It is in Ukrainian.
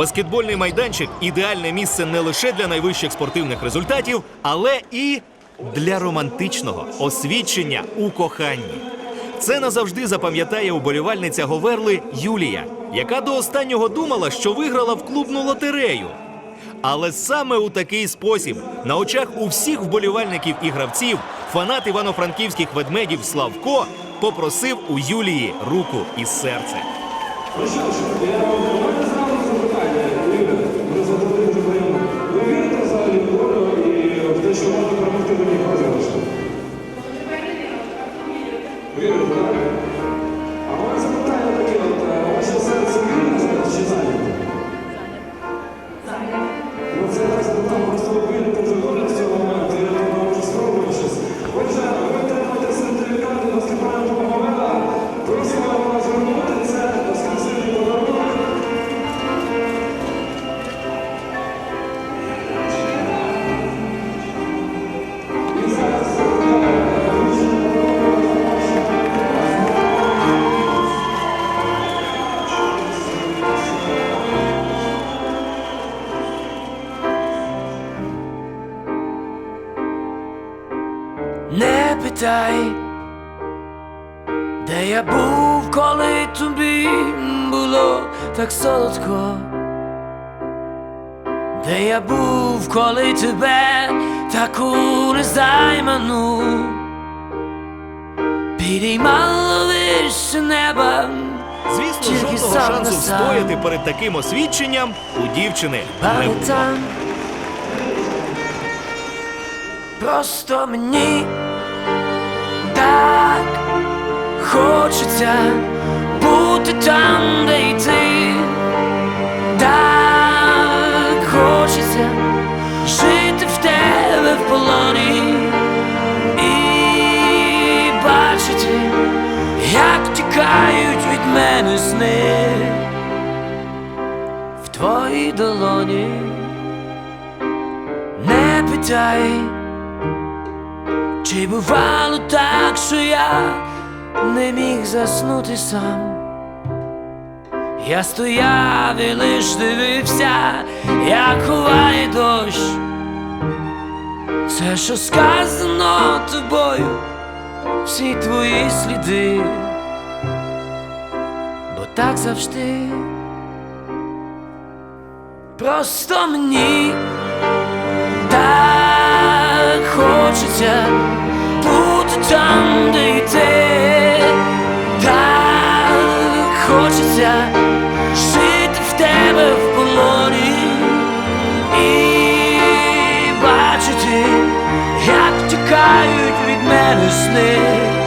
Баскетбольний майданчик ідеальне місце не лише для найвищих спортивних результатів, але і для романтичного освідчення у коханні. Це назавжди запам'ятає уболівальниця Говерли Юлія, яка до останнього думала, що виграла в клубну лотерею. Але саме у такий спосіб, на очах у всіх вболівальників і гравців, фанат івано-франківських ведмедів Славко попросив у Юлії руку і серце. Вірите, так? А мене запитання таке, ваше серце вільне зараз чи зайняте? Не питай, де я був, коли тобі було так солодко, де я був, коли тебе таку незайману підіймало вище неба. Звісно, Тільки жодного сам шансу сам. встояти перед таким освідченням у дівчини не було. просто мені хочеться бути там, де й ти. Так хочеться жити в тебе в полоні і бачити, як тікають від мене сни в твоїй долоні. Не питай, чи бувало так, що я не міг заснути сам. Я стояв і лиш дивився, як ховає дощ. Все, що сказано тобою, всі твої сліди, бо так завжди. Просто мені так хочеться тікають від мене сни